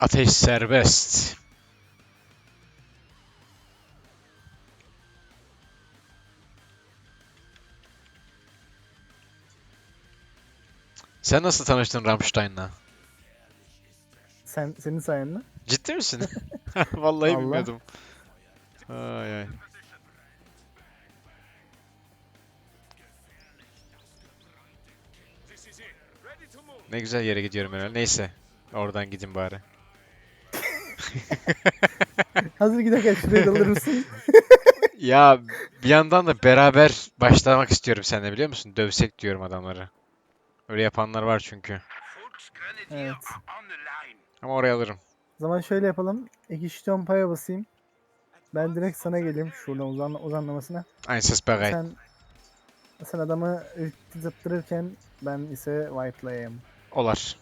Ateş serbest. Sen nasıl tanıştın Rammstein'la? Sen senin sayende. Ciddi misin? Vallahi Allah. bilmiyordum. Ay ay. Ne güzel yere gidiyorum herhalde. Neyse. Oradan gidin bari. Hazır giderken şuraya da alır mısın? Ya bir yandan da beraber başlamak istiyorum seninle biliyor musun? Dövsek diyorum adamları. Öyle yapanlar var çünkü. Evet. Ama oraya alırım. O zaman şöyle yapalım. İki şiton paya basayım. Ben direkt sana geleyim şuradan uzan, uzanlamasına. Einsatz bereit. Sen sen adamı zıttırırken ben ise white'layayım. Olar.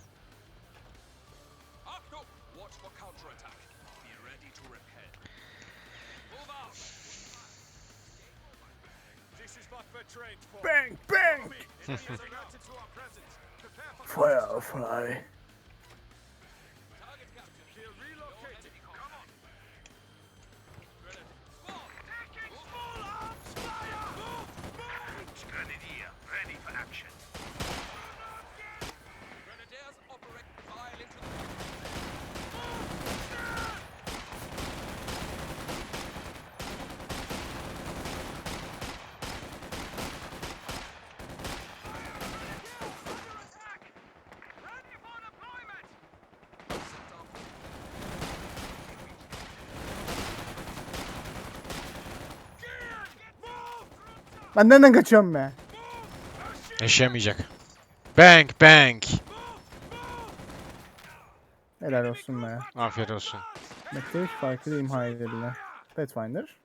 Bang, bang! Firefly. Ben nereden kaçıyorum be? Yaşayamayacak. Bang bang. Helal olsun be. Afiyet olsun. Meteor farkı da imha edildi. Pathfinder.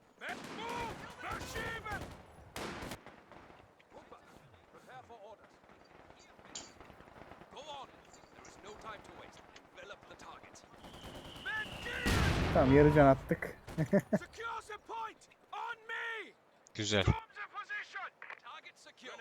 Tamam yarı can attık. Güzel.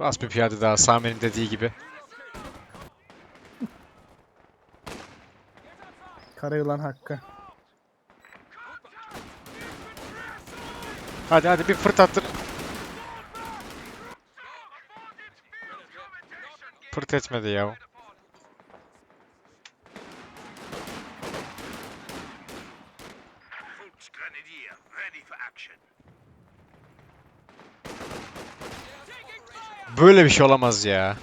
Bas bir piyade daha Sami'nin dediği gibi. Kara yılan hakkı. Hadi hadi bir fırtattır. Fırt etmedi ya. Volksgrenadier, ready for action. Böyle bir şey olamaz ya.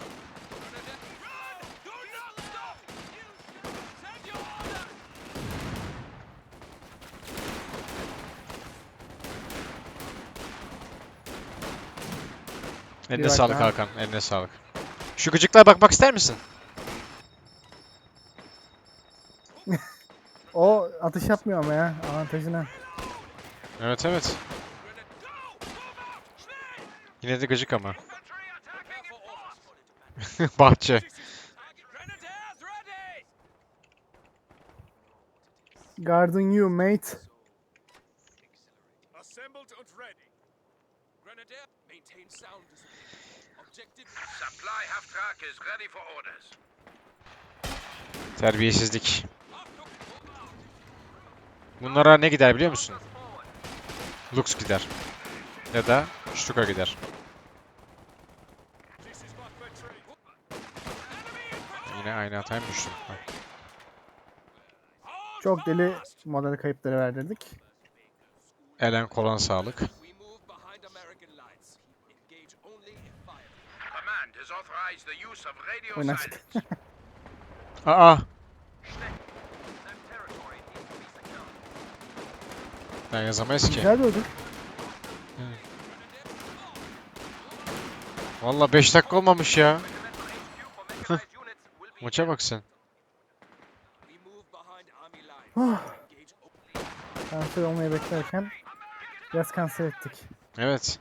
Eline bak sağlık. Hakan. Eline sağlık. Şu gıcıklara bakmak ister misin? O atış yapmıyor ama ya. Avantajına. Evet evet. Yine de gıcık ama. Bahçe. Guarding you mate. Assembled and ready. Grenadier, maintain sound. Objective Supply half-track is ready for orders. Terbiyesizlik. Bunlara ne gider biliyor musun? Lux gider. Ya da Stuka gider. Yine aynı hataya mı düştüm? Çok deli model kayıpları verdirdik. Elen kolan sağlık. Oynaştık. Aa! Ben yazamayız ki. Güzel öldük. Valla 5 dakika olmamış ya. Maça bak sen. Ah. Oh. Kanser olmayı beklerken biraz kanser ettik. Evet.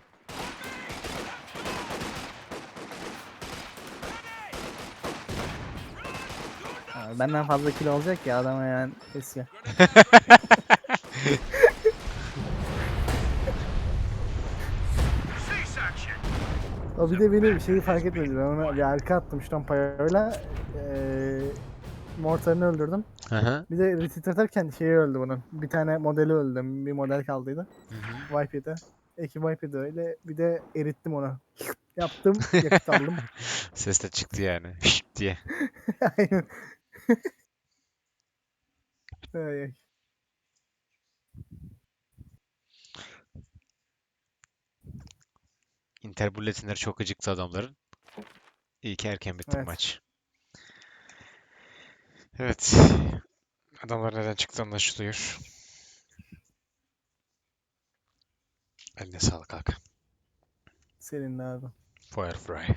Benden fazla kilo olacak ya adama yani kesiyor. O bir de beni bir şeyi fark etmedi. Ben ona bir arka attım şu Tompa'yla. Eee Mortar'ını öldürdüm. Hı. Bir de retreat atarken şeyi öldü bunun. Bir tane modeli öldüm. Bir model kaldıydı. Hı hı. Wipe yedi. Eki wipe yedi öyle. Bir de erittim onu. Yaptım. Yakıt aldım. Ses de çıktı yani. Diye. Aynen. Ay, ay. Inter bulletinleri çok acıktı adamların. İyi ki erken bitti Evet. maç. Evet. Adamlar neden çıktı anlaşılıyor. Eline sağlık Hakan. Senin de abi. Firefly.